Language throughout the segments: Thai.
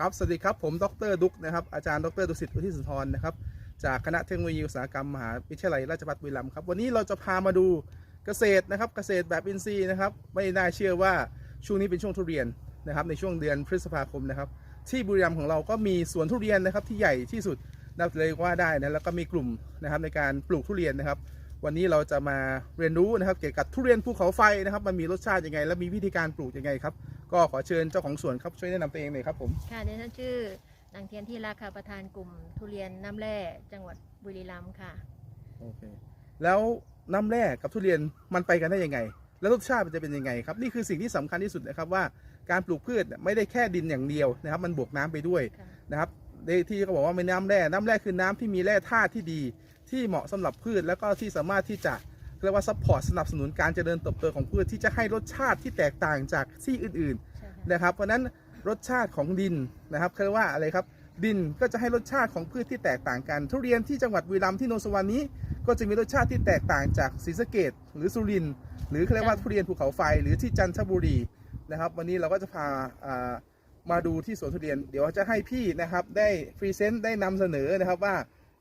ครับ สวัสดีครับ ผม ดรดุกนะครับ อาจารย์ ดรดุสิตวุฒิสุนทรนะครับ จากคณะเทคโนโลยีอุตสาหกรรมมหาวิทยาลัยราชภัฏบุรีรัมย์ครับ วันนี้เราจะพามาดูเกษตรนะครับ เกษตรแบบอินทรีย์นะครับ ไม่น่าเชื่อว่าช่วงนี้เป็นช่วงทุเรียนนะครับ ในช่วงเดือนพฤษภาคมนะครับ ที่บุรีรัมย์ของเราก็มีสวนทุเรียนนะครับที่ใหญ่ที่สุดนับเลยว่าได้นะ แล้วก็มีกลุ่มนะครับในการปลูกทุเรียนนะครับ วันนี้เราจะมาเรียนรู้นะครับ เกี่ยวกับทุเรียนภูเขาไฟนะครับ มันมีรสชาติยังไง และมีวิธีการปลูกยังไงครับ ก็ขอเชิญเจ้าของสวนครับช่วยแนะนำตัวเองหน่อยครับผมค่ะดิฉันชื่อนางเทียนที่ราคาประธานกลุ่มทุเรียนน้ำแร่จังหวัดบุรีรัมย์ค่ะ โอเคแล้วน้ำแร่กับทุเรียนมันไปกันได้ยังไง แล้วรสชาติมันจะเป็นยังไงครับนี่คือสิ่งที่สำคัญที่สุดนะครับว่าการปลูกพืชเนี่ยไม่ได้แค่ดินอย่างเดียวนะครับ มันบวกน้ำไปด้วยค่ะ นะครับในที่เขาบอกว่าเป็นน้ำแร่น้ำแร่คือน้ำที่มีแร่ธาตุที่ดี ที่เหมาะสำหรับพืชแล้วก็ที่สามารถที่จะ เรียกว่าซัพพอร์ตสนับสนุนการเจริญเติบโตของพืชที่จะให้รสชาติที่แตกต่างจากที่อื่นๆใช่ค่ะนะครับ เพราะฉะนั้นรสชาติของดินนะครับเขาเรียกว่าอะไรครับดินก็จะให้รสชาติของพืชที่แตกต่างกัน ทุเรียนที่จังหวัดบุรีรัมย์ที่โนนสวรรค์นี้ ก็จะมีรสชาติที่แตกต่างจากศรีสะเกดหรือสุรินทร์หรือเขาเรียกว่าทุเรียนภูเขาไฟหรือที่จันทบุรีนะครับ วันนี้เราก็จะพาอ่ามาดูที่สวนทุเรียน เดี๋ยวจะให้พี่นะครับได้พรีเซนต์ได้นำเสนอนะครับว่า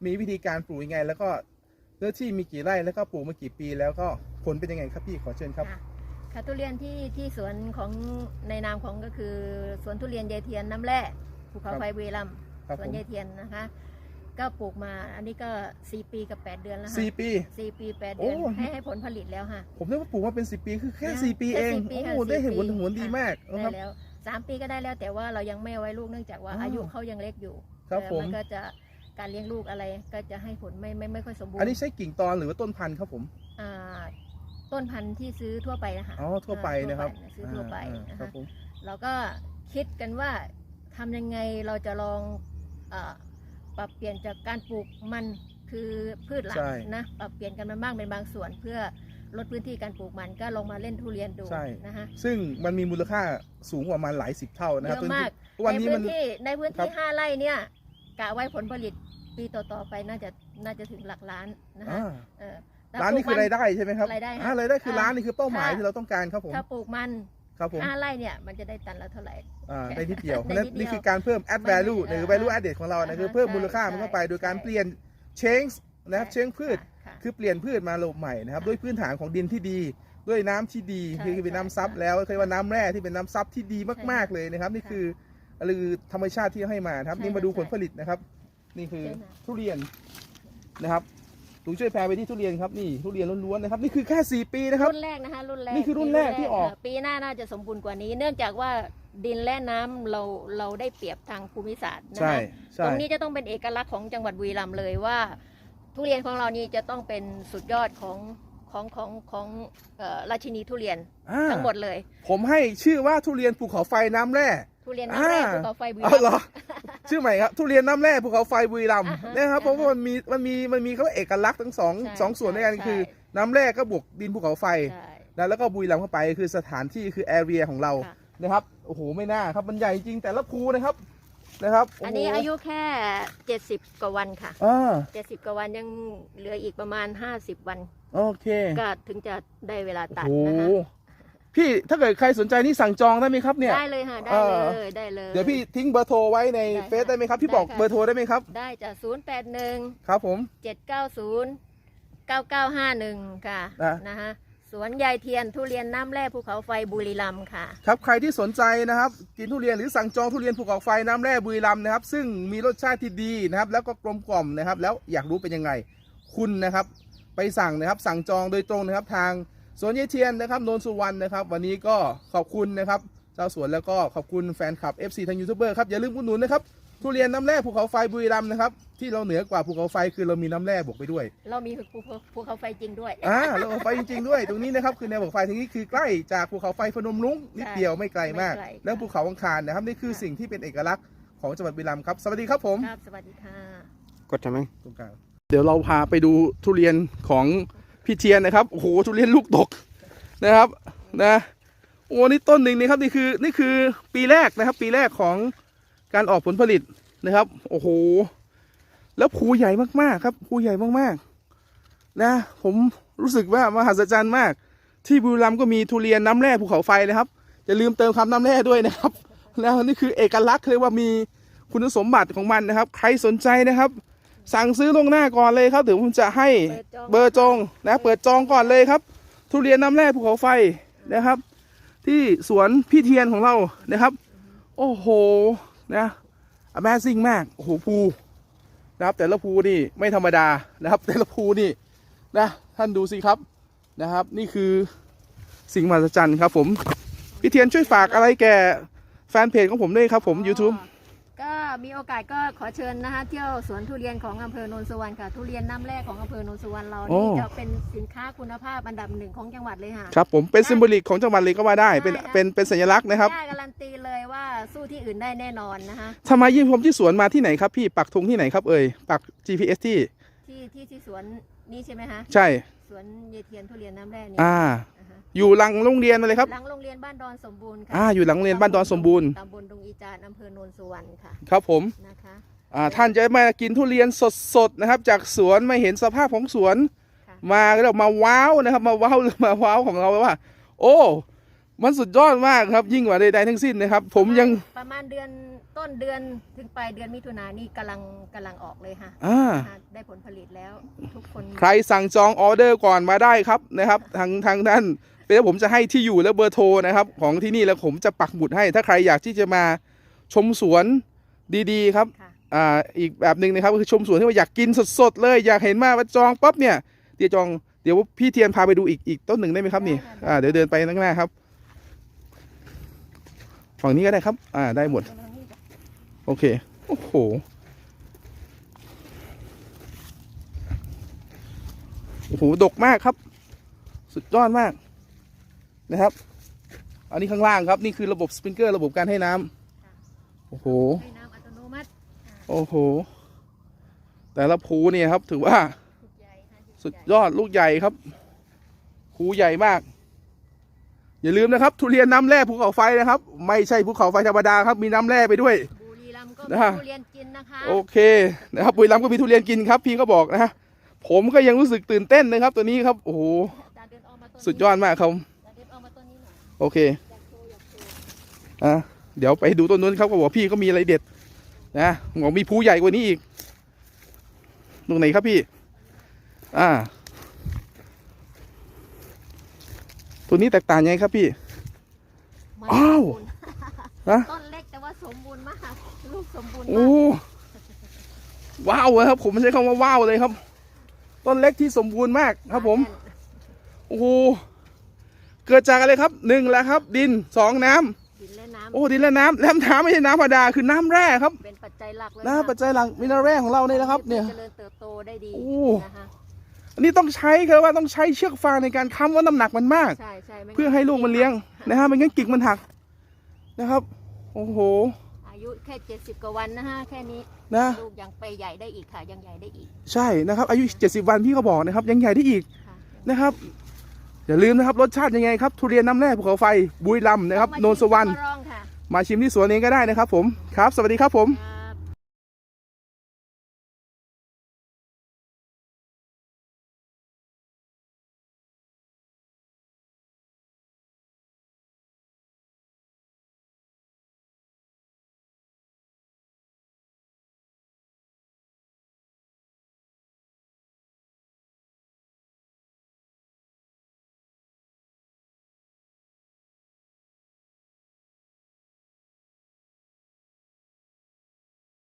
มีวิธีการปลูกยังไง แล้วก็ เนื้อที่มีกี่ไร่แล้วก็ปลูกมากี่ปีแล้วก็ผลเป็นยังไงครับพี่ขอเชิญครับค่ะค่ะทุเรียนที่ที่สวนของในนามของก็คือสวนทุเรียนยายเทียนน้ำแร่ภูเขาไฟบุรีรัมย์ครับสผวนมยายเทียนนะคะ ก็ปลูกมาอันนี้ก็4ปีกับ8เดือนแล้วค่ะสี่ปี สี่ปี8โอ้เดือนให้ให้ผลผลิตแล้วค่ะ ผมนึกว่าปลูกมาเป็นสิบปีคือแค่นะสี่ปีแค่เองสี่ปีโอ้ค่ะโหได้เห็นผลสี่ปี ผลดีค่ะมากได้นะครับ แล้วสามปีก็ได้แล้วแต่ว่าเรายังไม่เอาไว้ลูกเนื่องจากว่าอ๋อออายุเขายังเล็กอยู่ครับแต่ผม นก็จะ การเลี้ยงลูกอะไรก็จะให้ผลไม่ไม่ไม่ค่อยสมบูรณ์อันนี้ใช้กิ่งตอนหรือว่าต้นพันธุ์ครับผมอ่าต้นพันธุ์ที่ซื้อทั่วไปนะคะอ๋อทั่วไปนะครับอ่าซื้อทั่วไปอ่านะครัคะบผมเราก็คิดกันว่าทำยังไงเราจะลองอาปรับเปลี่ยนจากการปลูกมันคือพืชหลักใช่นะปรับเปลี่ยนกันมาบ้างเป็นบางส่วนเพื่อลดพื้นที่การปลูกมันก็ลองมาเล่นทุเรียนดูใช่นะคะซึ่งมันมีมูลค่าสูงกว่ามันหลายสิบเท่านะเยครับอะมากทุกวันในนี้พื้มันนที่ในพื้นครัที่บห้าไร่เนี่ยกะไว้ผลผลิต ปีต่อๆไปน่าจะน่าจะถึงหลักล้านนะคะอ่าเออแต่ร้านนี้ปลูคืกอมั รายได้ใช่ไหมครับรายได้อ่าค่ะรายได้คืออ่าร้านนี่คือเป้าหมายถ้าที่เราต้องการครับผมถ้าปลูกมันครับผมห้าไร่เนี่ยมันจะได้ตันละเท่าไหร่ อ่าได้นิดเดียวเพได้ราะฉะนั้นนิดเดียวนี่คือการเพิ่ม add ไม่ value ไม่หรือเออ value added ของเรานะอ่าคือเพิ่มใช่มูลค่ามันเข้าไปใช่โดยการใช่ เปลี่ยน change นะครับใช่ change พืช ค่ะ คือเปลี่ยนพืชมาลงใหม่นะครับค่ะด้วยพื้นฐานของดินที่ดี ด้วยน้ำที่ดีใช่คือเป็นน้ำซับใช่แล้วเคยว่าน้ำแร่ที่เป็นน้ำซับที่ดีมากใช่ๆเลยนะครับ นี่ค่ะคือคือธรรมชาติที่ให้มานะครับใช่นี่มาดูใช่ผลผลิตนะครับ นี่คือใช่ค่ะทุเรียนนะครับลุงช่วยแปลไปที่ทุเรียนครับนี่ทุเรียนล้วนๆนะครับ นี่คือแค่สี่ปีนะครับ รุ่นแรกนะคะรุ่นแรกนี่คือรุ่นแรกที่ออกเปีหน้าน่าจะสมบูรณ์กว่านี้ เนื่องจากว่าดินและน้ำเราเราได้เปรียบทางภูมิศาสตร์นะใช่คะใช่ตรงนี้จะต้องเป็นเอกลักษณ์ของจังหวัดบุรีรัมย์เลยว่า ทุเรียนของเรานี่จะต้องเป็นสุดยอดของของของของเอ่อราชินีทุเรียนอ่าทั้งหมดเลย ผมให้ชื่อว่าทุเรียนภูเขาไฟน้ำแร่ทุเรียนน้ำแร่อ่าภูเขาไฟบุรีเอารัมเหรอย์ ชื่อใหม่ครับทุเรียนน้ำแร่ภูเขาไฟบุรีรัมย์อ่าฮะนะครับเพราะว่าอ่าฮะมันมีมันมีมันมีเขาเรียกเอกลักษณ์ทั้งสองใช่สองส่วนด้วยกันใช่ คือ น้ำแร่ก็บวกดินภูเขาไฟ ใช่ นะแล้วก็บุรีรัมย์เข้าไปคือสถานที่คือแอเรียของเราค่ะ นะครับโอ้โหไม่น่าครับมันใหญ่จริงแต่ละภูนะครับนะครับโโหอันนี้อายุแค่ 70 กว่าวันค่ะ อ่า70 กว่าวันยังเหลืออีกประมาณ 50 วัน โอเคก็ถึงจะได้เวลาโอ้ตัดโหนะคะ พี่ถ้าเกิดใครสนใจนี่สั่งจองได้ไหมครับเนี่ย ได้เลยค่ะได้เอเลอยได้เลย เดี๋ยวพี่ทิ้งเบอร์โทรไว้ในได้ค่ะเฟซได้ไหมครับ พี่ได้บอกค่ะ เบอร์โทรได้ไหมครับ ได้จาก0 8 1ครับผม7 9 0 9 9 5 1ค่ะ นะนะคะสวนยายเทียนทุเรียนน้ำแร่ภูเขาไฟบุรีรัมย์ค่ะ ครับใครที่สนใจนะครับ กินทุเรียนหรือสั่งจองทุเรียนภูเขาไฟน้ำแร่บุรีรัมย์นะครับ ซึ่งมีรสชาติที่ดีนะครับ แล้วก็กลมกล่อมนะครับ แล้วอยากรู้เป็นยังไง คุณนะครับ ไปสั่งนะครับ สั่งจองโดยตรงนะครับทาง สวนยายเทียนนะครับโนนสุวรรณนะครับวันนี้ก็ขอบคุณนะครับเจ้าสวนแล้วก็ขอบคุณแฟนคลับ FC ทางยูทูบเบอร์ครับอย่าลืมอุดหนุนนะครับทุเรียนน้ำแร่ภูเขาไฟบุรีรัมย์นะครับที่เราเหนือกว่าภูเขาไฟคือเรามีน้ำแร่บวกไปด้วย เรามีภูเขาภูเขาไฟจริงด้วย อ่าแล้วก็ไฟจริงๆด้วย ตรงนี้นะครับคือแนวภูเขาไฟตรงนี้คือใกล้จากภูเขาไฟพนมรุ้งนิดเดียวไม่ไกลมาก ไม่ไกล แล้วภูเขาอังคารนะครับนี่คือค่ะสิ่งที่เป็นเอกลักษณ์ของจังหวัดบุรีรัมย์ครับสวัสดีครับผมครับสวัสดีค่ะ กดทำไมตรงกลางเดี๋ยวเราพาไปดูทุเรียนของ พี่เทียนนะครับโอ้โหทุเรียนลูกตกนะครับนะโอ้นี่ต้นหนึ่งนี่ครับนี่คือนี่คือปีแรกนะครับ ปีแรกของการออกผลผลิตนะครับ โอ้โห แล้วภูใหญ่มากๆครับภูใหญ่มากๆ นะ ผมรู้สึกว่ามหัศจรรย์มาก ที่บุรีรัมย์ก็มีทุเรียนน้ำแร่ภูเขาไฟนะครับอย่าลืมเติมคำน้ำแร่ด้วยนะครับ แล้วนี่คือเอกลักษณ์เลยกว่ามีคุณสมบัติของมันนะครับ ใครสนใจนะครับ สั่งซื้อล่วงหน้าก่อนเลยครับเดี๋ยวผมจะให้เบอร์จองนะเปิดจองก่อนเลยครับ ทุเรียนน้ำแร่ภูเขาไฟนะครับ ที่สวนพี่เทียนของเรานะครับ โอ้โหนะ Amazing มากโอ้โหภูนะครับ แต่ละภูนี่ไม่ธรรมดานะครับ แต่ละภูนี่นะท่านดูสิครับนะครับ นี่คือสิ่งมหัศจรรย์ครับผมพี่เทียนช่วยฝากอะไรแก่แฟนเพจของผมด้วยครับผม YouTube ก็ มีโอกาสก็ขอเชิญนะคะเที่ยวสวนทุเรียนของอำเภอโนนสุวรรณค่ะ ทุเรียนน้ำแร่ของอำเภอโนนสุวรรณเราโอ้นี่จะเป็นสินค้าคุณภาพอันดับหนึ่งของจังหวัดเลยค่ะ ครับผมเป็นซิมโบลิกของจังหวัดเลยก็ว่าได้เป็นใช่ครับเป็นเป็นสัญลักษณ์นะครับกล้าการันตีเลยว่าสู้ที่อื่นได้แน่นอนนะคะ ทำไมยี่ผมที่สวนมาที่ไหนครับพี่ปักธงที่ไหนครับเอ่ยปัก GPS ที่ที่ที่ที่สวนนี้ใช่ไหมคะ ใช่ส วนเยเทียนทุเรียนน้ำแร่นี่อ่าอ่าฮะอยู่หลังโรงเรียนอะไรครับ หลังโรงเรียนบ้านดอนสมบูรณ์ค่ะอ่าอยู่หลังโรงเรียนบ้านดอนสมบูรณ์ตำบลดงอีจานอำเภอโนนสุวรรณค่ะครับผมนะคะอ่าท่านจะมากินทุเรียนสดๆนะครับ จากสวนมาเห็นสภาพของสวนค่ะมาก็เรียกมาว้าวนะครับ มาว้าวมาว้าวของเราว่า โอ้ มันสุดยอดมากครับ ยิ่งกว่าใดๆทั้งสิ้นนะครับ ผมยังประมาณเดือนต้นเดือนถึงปลายเดือนมิถุนายนนี่กำลังกำลังออกเลยค่ะอ่า นะคะได้ผลผลิตแล้วทุกคนใครสั่งจองออเดอร์ก่อนมาได้ครับนะครับ ทางทางด้านเป็นผมจะให้ที่อยู่และเบอร์โทรนะครับ ของที่นี่แล้วผมจะปักหมุดให้ ถ้าใครอยากที่จะมาชมสวนดีๆครับค่ะ อ่าอีกแบบหนึ่งนะครับก็คือชมสวนที่ว่าอยากกินสดๆเลย อยากเห็นมาว่าจองปั๊บเนี่ยเดี๋ยวจองเดี๋ยวพี่เทียนพาไปดูอีกอีกต้นหนึ่งได้ไหมครับนี่อ่าเดี๋ยวเดินไปข้างหน้าครับ ฝั่งนี้ก็ได้ครับ อ่า ได้หมด โอเค โอ้โห โอ้โห ดกมากครับ สุดยอดมาก นะครับ อันนี้ข้างล่างครับ นี่คือระบบสปริงเกอร์ ระบบการให้น้ำ โอ้โห ให้น้ำอัตโนมัติ โอ้โห แต่ละภูเนี่ยครับ ถือว่าลูกใหญ่ค่ะสุดยอดลูกใหญ่ครับภูใหญ่มาก อย่าลืมนะครับ ทุเรียนน้ำแร่ภูเขาไฟนะครับ ไม่ใช่ภูเขาไฟธรรมดาครับ มีน้ำแร่ไปด้วย บุรีรัมย์ก็นะมีทุเรียนกินนะคะโอเคนะครับบุรีรัมย์ก็มีทุเรียนกินครับ พี่ก็บอกนะฮะผมก็ยังรู้สึกตื่นเต้นนะครับ ตัวนี้ครับโอ้โหจานเดินออกมาต้นนี้สุดยอดมากครับ จานเดินออกมาต้นนี้หน่อยโอเคอยากโชว์อยากโชว์อะ เดี๋ยวไปดูต้นนู้นครับก็บอกพี่ก็มีอะไรเด็ด นะบอกมีภูใหญ่กว่านี้อีก ตรงไหนครับพี่ อ่า ตัวนี้แตกต่างยังไงครับพี่มันอ้าวสมบูรณ์ฮะต้นเล็กแต่ว่าสมบูรณ์มากลูกสมบูรณ์โอ้มากว้าวเลยครับ ผมไม่ใช้คำว่าว้าวเลยครับ ต้นเล็กที่สมบูรณ์มากครับผม โอ้โหเกิดจากอะไรครับหนึ่งแล้วครับ ดินสองน้ำดินและน้ำโอ้ดินและน้ำและน้ำไม่ใช่น้ำธรรมดาคือน้ำแร่ครับเป็นปัจจัยหลักเลยนะค่ะปัจจัยหลักมินเนอแร่ของเราเนี่ยนะครับ เนี่ยเจริญเติบโตได้ดีโอ้นะคะ อันนี้ต้องใช้คือว่าต้องใช้เชือกฟางในการค้ำว่าน้ำหนักมันมาก ใช่ใช่ไม่งั้นเพื่อให้ลูกมันเลี้ยงนะฮะไม่งั้นกิ่งมันหักนะครับ โอ้โห อายุแค่เจ็ดสิบกว่าวันนะฮะแค่นี้นะ ลูกยังไปใหญ่ได้อีกค่ะยังใหญ่ได้อีกใช่นะครับ อายุ 70 วันพี่ก็บอกนะครับ ยังใหญ่ได้อีกค่ะนะครับ อย่าลืมนะครับ รสชาติยังไงครับ ทุเรียนน้ำแร่ภูเขาไฟ บุรีรัมย์นะครับต้องมาโนนสวรรณชิมมาลองค่ะมาชิมที่สวนเองก็ได้นะครับผม ครับ สวัสดีครับผมค่ะ